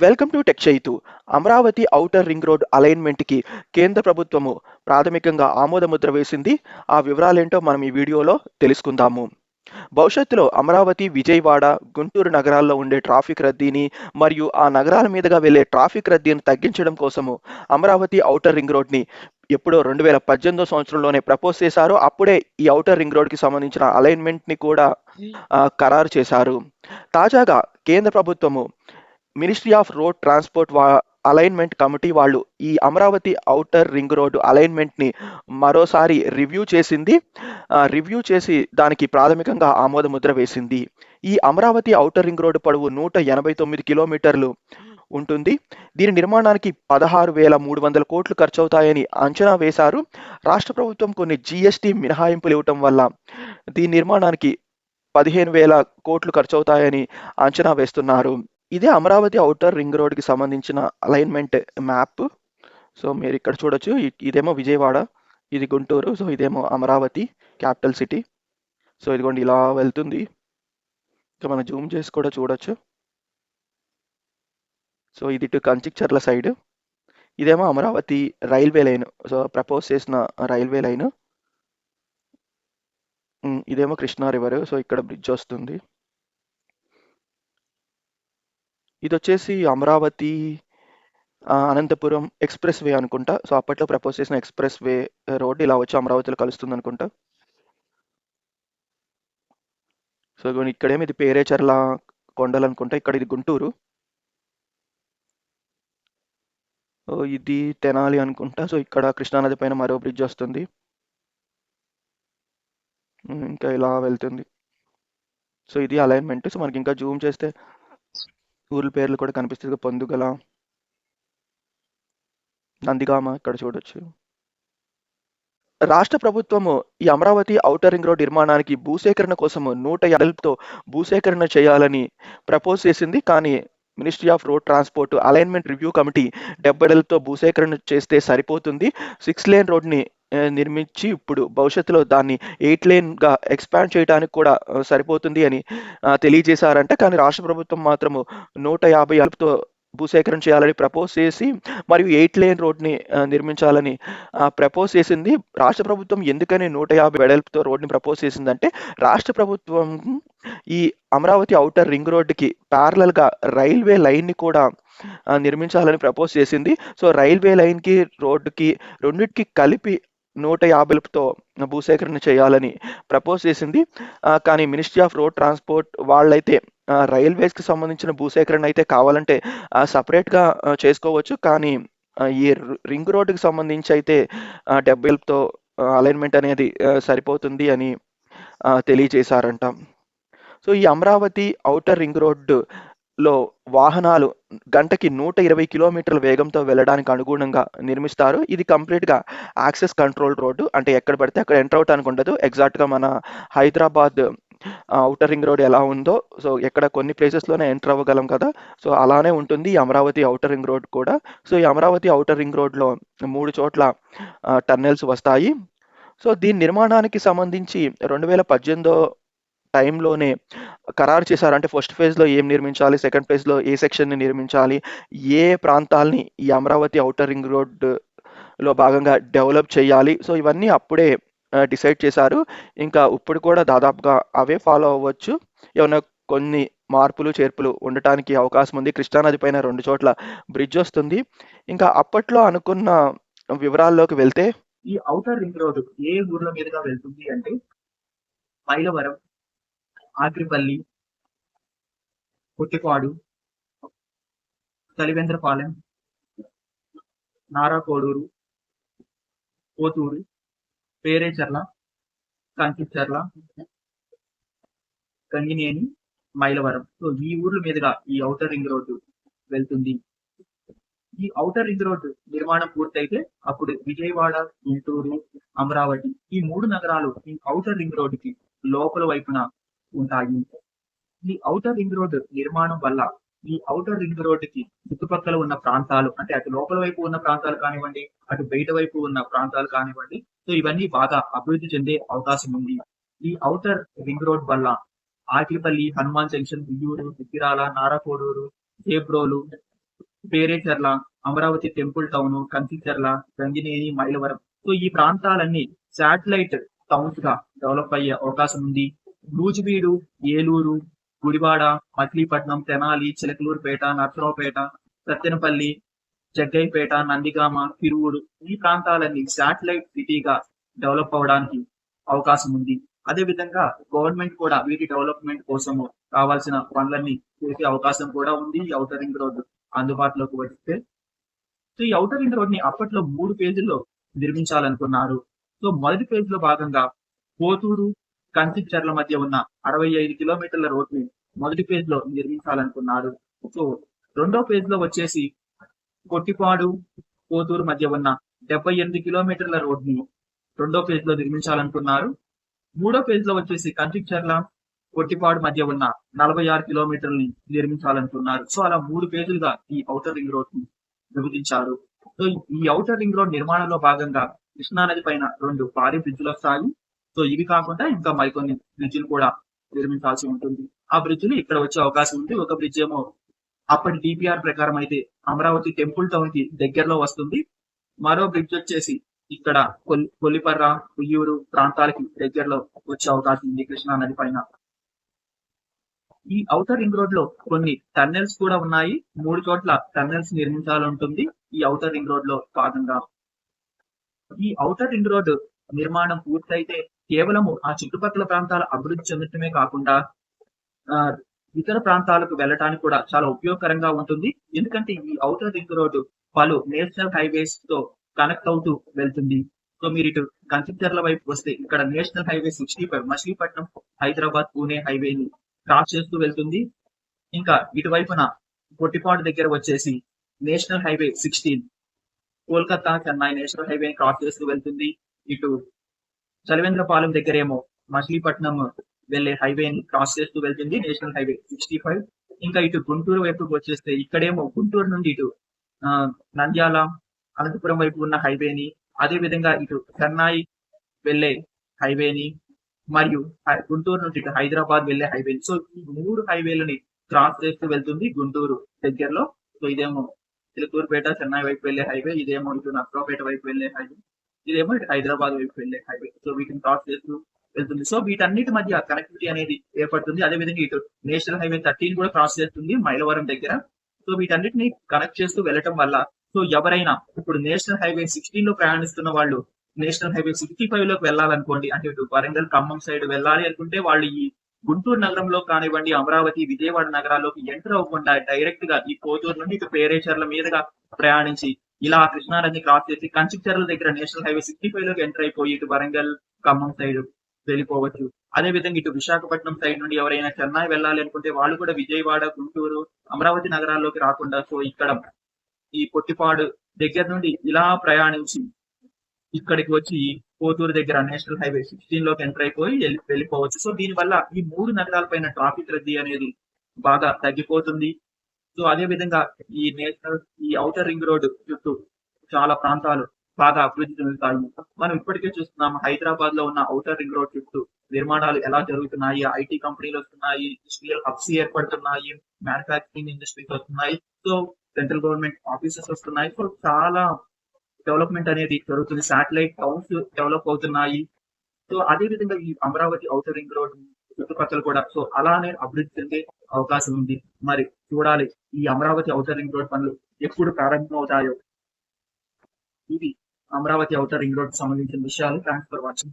Welcome to tech Chaitu Amaravati outer ring road అలైన్మెంట్కి కేంద్ర ప్రభుత్వము ప్రాథమికంగా ఆమోదముద్ర వేసింది. ఆ వివరాలేంటో మనం ఈ వీడియోలో తెలుసుకుందాము. భవిష్యత్తులో అమరావతి విజయవాడ గుంటూరు నగరాల్లో ఉండే ట్రాఫిక్ రద్దీని మరియు ఆ నగరాల మీదుగా వెళ్ళే ట్రాఫిక్ రద్దీని తగ్గించడం కోసము అమరావతి ఔటర్ రింగ్ రోడ్ని ఎప్పుడో రెండు వేల పద్దెనిమిదో సంవత్సరంలోనే ప్రపోజ్ చేశారు. అప్పుడే ఈ ఔటర్ రింగ్ రోడ్కి సంబంధించిన అలైన్మెంట్ని కూడా ఖరారు చేశారు. తాజాగా కేంద్ర ప్రభుత్వము మినిస్ట్రీ ఆఫ్ రోడ్ ట్రాన్స్పోర్ట్ వా అలైన్మెంట్ కమిటీ వాళ్ళు ఈ అమరావతి ఔటర్ రింగ్ రోడ్డు అలైన్మెంట్ని మరోసారి రివ్యూ చేసింది. రివ్యూ చేసి దానికి ప్రాథమికంగా ఆమోదముద్ర వేసింది. ఈ అమరావతి ఔటర్ రింగ్ రోడ్డు పొడవు నూట ఎనభై తొమ్మిది కిలోమీటర్లు ఉంటుంది. దీని నిర్మాణానికి పదహారు వేల మూడు వందల కోట్లు ఖర్చవుతాయని అంచనా వేశారు. రాష్ట్ర ప్రభుత్వం కొన్ని జిఎస్టి మినహాయింపులు ఇవ్వటం వల్ల దీని నిర్మాణానికి పదిహేను వేల కోట్లు ఖర్చవుతాయని అంచనా వేస్తున్నారు. ఇదే అమరావతి అవుటర్ రింగ్ రోడ్కి సంబంధించిన అలైన్మెంట్ మ్యాప్ సో మీరు ఇక్కడ చూడొచ్చు. ఇదేమో విజయవాడ ఇది గుంటూరు సో ఇదేమో అమరావతి క్యాపిటల్ సిటీ సో ఇదిగోండి ఇలా వెళ్తుంది. ఇంకా మనం జూమ్ చేసి కూడా చూడొచ్చు. సో ఇది ఇటు కంచిక్చర్ల సైడ్ ఇదేమో Amaravati railway line so propose చేసిన రైల్వే లైన్ ఇదేమో కృష్ణా రివర్ సో ఇక్కడ బ్రిడ్జ్ వస్తుంది. ఇది వచ్చేసి అమరావతి అనంతపురం ఎక్స్ప్రెస్ వే అనుకుంటా. సో అప్పట్లో ప్రపోజ్ చేసిన ఎక్స్ప్రెస్ వే రోడ్ ఇలా వచ్చి అమరావతిలో కలుస్తుంది అనుకుంటా. సో ఇక్కడేమి ఇక్కడేమో ఇది పేరేచర్ల కొండలు అనుకుంటా. ఇక్కడ ఇది గుంటూరు. సో ఇది తెనాలి అనుకుంటా. సో ఇక్కడ కృష్ణానది పైన మరో బ్రిడ్జ్ వస్తుంది. ఇంకా ఇలా వెళ్తుంది. సో ఇది అలైన్మెంట్. సో మనకి ఇంకా జూమ్ చేస్తే ఊర్ల పేర్లు కూడా కనిపిస్తుంది పొందుగల నందిగామ ఇక్కడ చూడొచ్చు. రాష్ట్ర ప్రభుత్వము ఈ అమరావతి ఔటర్ రింగ్ రోడ్ నిర్మాణానికి భూసేకరణ కోసము నూట యాభైతో భూసేకరణ చేయాలని ప్రపోజ్ చేసింది. కానీ ministry of road transport alignment review committee డెబ్బై ఏళ్ళతో భూసేకరణ చేస్తే సరిపోతుంది. సిక్స్ లేన్ రోడ్ని నిర్మించి ఇప్పుడు భవిష్యత్తులో దాన్ని ఎయిట్ లేన్గా ఎక్స్పాండ్ చేయడానికి కూడా సరిపోతుంది అని తెలియజేశారంట. కానీ రాష్ట్ర ప్రభుత్వం మాత్రము నూట యాభై అలుపుతో భూసేకరణ చేయాలని ప్రపోజ్ చేసి మరియు ఎయిట్ లేన్ రోడ్ని నిర్మించాలని ప్రపోజ్ చేసింది. రాష్ట్ర ప్రభుత్వం ఎందుకని నూట యాభై వెడల్పుతో రోడ్ని ప్రపోజ్ చేసిందంటే రాష్ట్ర ప్రభుత్వం ఈ అమరావతి ఔటర్ రింగ్ రోడ్డుకి ప్యారలల్గా రైల్వే లైన్ని కూడా నిర్మించాలని ప్రపోజ్ చేసింది. సో రైల్వే లైన్కి రోడ్డుకి రెండింటికి కలిపి నూట యాభైతో భూసేకరణ చేయాలని ప్రపోజ్ చేసింది. కానీ మినిస్ట్రీ ఆఫ్ రోడ్ ట్రాన్స్పోర్ట్ వాళ్ళైతే రైల్వేస్కి సంబంధించిన భూసేకరణ అయితే కావాలంటే సపరేట్గా చేసుకోవచ్చు. కానీ ఈ రింగ్ రోడ్డుకి సంబంధించి అయితే డెబ్బైలతో అలైన్మెంట్ అనేది సరిపోతుంది అని తెలియజేశారంట. సో ఈ అమరావతి ఔటర్ రింగ్ లో వాహనాలు గంటకి నూట ఇరవై కిలోమీటర్ల వేగంతో వెళ్ళడానికి అనుగుణంగా నిర్మిస్తారు. ఇది కంప్లీట్గా యాక్సెస్ కంట్రోల్ రోడ్డు. అంటే ఎక్కడ పడితే అక్కడ ఎంటర్ అవటానికి ఉండదు. ఎగ్జాక్ట్గా మన హైదరాబాద్ అవుటర్ రింగ్ రోడ్ ఎలా ఉందో సో ఎక్కడ కొన్ని ప్లేసెస్లోనే ఎంటర్ అవ్వగలం కదా. సో అలానే ఉంటుంది ఈ అమరావతి అవుటర్ రింగ్ రోడ్ కూడా. సో ఈ అమరావతి అవుటర్ రింగ్ రోడ్లో మూడు చోట్ల టన్నెల్స్ వస్తాయి. సో దీని నిర్మాణానికి సంబంధించి రెండు వేల పద్దెనిమిదో టైంలోనే ఖరారు చేశారు. అంటే ఫస్ట్ ఫేజ్లో ఏం నిర్మించాలి? సెకండ్ ఫేజ్లో ఏ సెక్షన్ని నిర్మించాలి? ఏ ప్రాంతాల్ని ఈ అమరావతి ఔటర్ రింగ్ రోడ్లో భాగంగా డెవలప్ చేయాలి? సో ఇవన్నీ అప్పుడే డిసైడ్ చేశారు. ఇంకా ఇప్పుడు కూడా దాదాపుగా అవే ఫాలో అవ్వచ్చు. ఏమైనా కొన్ని మార్పులు చేర్పులు ఉండటానికి అవకాశం ఉంది. కృష్ణానది పైన రెండు చోట్ల బ్రిడ్జ్ వస్తుంది. ఇంకా అప్పట్లో అనుకున్న వివరాల్లోకి వెళ్తే ఈ ఔటర్ రింగ్ రోడ్ ఏ ఊర్ల మీదుగా వెళ్తుంది అంటే మైలవరం ఆగ్రిపల్లి పుట్టిపాడు తలివేంద్రపాలెం నారాకోడూరు పోతూరు పేరేచర్ల కంకిచర్ల గంగినేని మైలవరం. సో ఈ ఊర్ల మీదుగా ఈ ఔటర్ రింగ్ రోడ్డు వెళ్తుంది. ఈ ఔటర్ రింగ్ రోడ్డు నిర్మాణం పూర్తయితే అప్పుడు విజయవాడ గుంటూరు అమరావతి ఈ మూడు నగరాలు ఈ ఔటర్ రింగ్ రోడ్డుకి లోపల వైపున ఉంటాయి. ఈ ఔటర్ రింగ్ రోడ్ నిర్మాణం వల్ల ఈ ఔటర్ రింగ్ రోడ్కి చుట్టుపక్కల ఉన్న ప్రాంతాలు అంటే అటు లోపల వైపు ఉన్న ప్రాంతాలు కానివ్వండి అటు బయట వైపు ఉన్న ప్రాంతాలు కానివ్వండి సో ఇవన్నీ బాగా అభివృద్ధి చెందే అవకాశం ఉంది. ఈ ఔటర్ రింగ్ రోడ్ వల్ల Akilipalli Hanuman junction Biyyuru Siddirala Narakoduru Chebrolu Perecherla Amaravati temple town Kanchicherla Gangineni Mylavaram. So ఈ ప్రాంతాలన్నీ శాటిలైట్ టౌన్స్గా డెవలప్ అయ్యే అవకాశం ఉంది. నూజివీడు ఏలూరు గుడివాడ మచిలీపట్నం తెనాలి చిలకలూరుపేట నర్సరావుపేట సత్యనపల్లి జగ్గైపేట నందిగామ తిరువురు ఈ ప్రాంతాలన్నీ శాటిలైట్ సిటీగా డెవలప్ అవడానికి అవకాశం ఉంది. అదే విధంగా గవర్నమెంట్ కూడా వీటి డెవలప్మెంట్ కోసము కావాల్సిన పనులన్నీ చేసే అవకాశం కూడా ఉంది ఈ ఔటర్ రింగ్ రోడ్డు అందుబాటులోకి వస్తే. సో ఈ ఔటర్ రింగ్ రోడ్ని అప్పట్లో మూడు పేజీల్లో నిర్మించాలనుకున్నారు. సో మొదటి పేజ్లో భాగంగా పోతూరు కంచిచర్ల మధ్య ఉన్న అరవై ఐదు కిలోమీటర్ల రోడ్ని మొదటి ఫేజ్లో నిర్మించాలనుకున్నారు సో రెండో ఫేజ్లో వచ్చేసి కొట్టిపాడు కోతూరు మధ్య ఉన్న డెబ్బై ఎనిమిది కిలోమీటర్ల రోడ్ని రెండో పేజ్లో నిర్మించాలనుకున్నారు. మూడో ఫేజ్లో వచ్చేసి కంచిచర్ల కొట్టిపాడు మధ్య ఉన్న నలభై ఆరు కిలోమీటర్లని నిర్మించాలనుకున్నారు. సో అలా మూడు ఫేజులుగా ఈ ఔటర్ రింగ్ రోడ్ని విభజించారు. సో ఈ ఔటర్ రింగ్ రోడ్ నిర్మాణంలో భాగంగా కృష్ణా నది పైన రెండు భారీ బ్రిడ్జ్లు వస్తాయి. సో ఇవి కాకుండా ఇంకా మరికొన్ని బ్రిడ్జ్లు కూడా నిర్మించాల్సి ఉంటుంది. ఆ బ్రిడ్జ్లు ఇక్కడ వచ్చే అవకాశం ఉంది. ఒక బ్రిడ్జ్ ఏమో అప్పటి డిపిఆర్ ప్రకారం అయితే అమరావతి టెంపుల్ టౌన్కి దగ్గరలో వస్తుంది. మరో బ్రిడ్జ్ వచ్చేసి ఇక్కడ కొల్- కొల్లిపర్ర ఉయ్యూరు ప్రాంతాలకి దగ్గరలో వచ్చే అవకాశం ఉంది కృష్ణా నది పైన. ఈ ఔటర్ రింగ్ రోడ్లో కొన్ని టన్నెల్స్ కూడా ఉన్నాయి. మూడు చోట్ల టన్నెల్స్ నిర్మించాలంటుంది ఈ ఔటర్ రింగ్ రోడ్లో భాగంగా. ఈ ఔటర్ రింగ్ రోడ్ నిర్మాణం పూర్తయితే కేవలము ఆ చుట్టుపక్కల ప్రాంతాల అభివృద్ధి చెందటమే కాకుండా ఆ, ఇతర ప్రాంతాలకు వెళ్ళటానికి కూడా చాలా ఉపయోగకరంగా ఉంటుంది. ఎందుకంటే ఈ ఔటర్ రింగ్ రోడ్డు పలు నేషనల్ హైవేస్తో కనెక్ట్ అవుతూ వెళ్తుంది. సో మీరు ఇటు కంచిచర్ల వైపు వస్తే ఇక్కడ national highway sixty five Machilipatnam Hyderabad Pune హైవేని cross చేస్తూ వెళ్తుంది. ఇంకా ఇటువైపున పొట్టిపాడు దగ్గర వచ్చేసి national highway sixteen Kolkata Chennai national highway cross చేస్తూ వెళ్తుంది. ఇటు చలవేంద్రపాలెం దగ్గరేమో మచిలీపట్నం వెళ్ళే హైవేని క్రాస్ చేస్తూ వెళ్తుంది నేషనల్ హైవే సిక్స్టీ ఫైవ్ ఇంకా ఇటు గుంటూరు వైపుకి వచ్చేస్తే ఇక్కడేమో గుంటూరు నుండి ఇటు నంద్యాల అనంతపురం వైపు ఉన్న హైవేని అదే విధంగా ఇటు చెన్నై వెళ్ళే హైవేని మరియు హై- గుంటూరు నుండి ఇటు హైదరాబాద్ వెళ్ళే హైవేని. సో ఈ మూడు హైవేలని క్రాస్ చేస్తూ వెళ్తుంది గుంటూరు దగ్గరలో. సో ఇదేమో చిలుకూరుపేట చెన్నై వైపు వెళ్ళే హైవే ఇదేమో ఇటు నర్సరావుపేట వైపు వెళ్ళే హైవే. ఇదేమో హైదరాబాద్ వైపు వెళ్ళే హైవే సో వీటిని క్రాస్ చేస్తూ వెళ్తుంది. సో వీటన్నిటి మధ్య కనెక్టివిటీ అనేది ఏర్పడుతుంది. అదే విధంగా ఇటు నేషనల్ హైవే థర్టీన్ కూడా క్రాస్ చేస్తుంది మైలవరం దగ్గర. సో వీటన్నిటిని కనెక్ట్ చేస్తూ వెళ్ళటం వల్ల సో ఎవరైనా ఇప్పుడు నేషనల్ హైవే సిక్స్టీన్లో ప్రయాణిస్తున్న వాళ్ళు నేషనల్ హైవే సిక్స్టీ ఫైవ్లోకి వెళ్ళాలనుకోండి అంటే ఇటు వరంగల్ ఖమ్మం సైడ్ వెళ్ళాలి అనుకుంటే వాళ్ళు ఈ గుంటూరు నగరంలో కానివ్వండి అమరావతి విజయవాడ నగరాల్లోకి ఎంటర్ అవ్వకుండా డైరెక్ట్గా ఈ కోతూరు నుండి ఇటు పేరేచర్ల మీదుగా ప్రయాణించి ఇలా కృష్ణానదిని క్రాస్ చేసి కంచిచర్ల దగ్గర నేషనల్ హైవే సిక్స్టీ ఫైవ్లోకి ఎంటర్ అయిపోయి ఇటు వరంగల్ ఖమ్మం సైడ్ వెళ్ళిపోవచ్చు. అదే విధంగా ఇటు విశాఖపట్నం సైడ్ నుండి ఎవరైనా చెన్నై వెళ్ళాలి అనుకుంటే వాళ్ళు కూడా విజయవాడ గుంటూరు అమరావతి నగరాల్లోకి రాకుండా సో ఇక్కడ ఈ పొట్టిపాడు దగ్గర నుండి ఇలా ప్రయాణించి ఇక్కడికి వచ్చి కోతూరు దగ్గర నేషనల్ హైవే సిక్స్టీన్లోకి ఎంటర్ అయిపోయి వెళ్ళిపోవచ్చు. సో దీని వల్ల ఈ మూడు నగరాలపైన ట్రాఫిక్ రద్దీ అనేది బాగా తగ్గిపోతుంది. సో అదే విధంగా ఈ నేషనల్ ఈ ఔటర్ రింగ్ రోడ్ చుట్టూ చాలా ప్రాంతాలు బాగా అభివృద్ధి చెందుతాయి. మనం ఇప్పటికే చూస్తున్నాం హైదరాబాద్లో ఉన్న ఔటర్ రింగ్ రోడ్ చుట్టూ నిర్మాణాలు ఎలా జరుగుతున్నాయి ఐటీ కంపెనీలు వస్తున్నాయి ఇండస్ట్రియల్ హబ్స్ ఏర్పడుతున్నాయి మ్యానుఫాక్చరింగ్ ఇండస్ట్రీస్ వస్తున్నాయి సో సెంట్రల్ గవర్నమెంట్ ఆఫీసెస్ వస్తున్నాయి. సో చాలా డెవలప్మెంట్ అనేది జరుగుతుంది. శాటిలైట్ టౌన్స్ డెవలప్ అవుతున్నాయి. సో అదే విధంగా ఈ అమరావతి ఔటర్ రింగ్ రోడ్ చుట్టుపక్కల కూడా సో అలానే అభివృద్ధి చెందే అవకాశం ఉంది మరి చూడాలి ఈ అమరావతి ఔటర్ రింగ్ రోడ్ పనులు ఎప్పుడు ప్రారంభం అవుతాయో ఇది అమరావతి ఔటర్ రింగ్ రోడ్ సంబంధించిన విషయాలు. Thanks for watching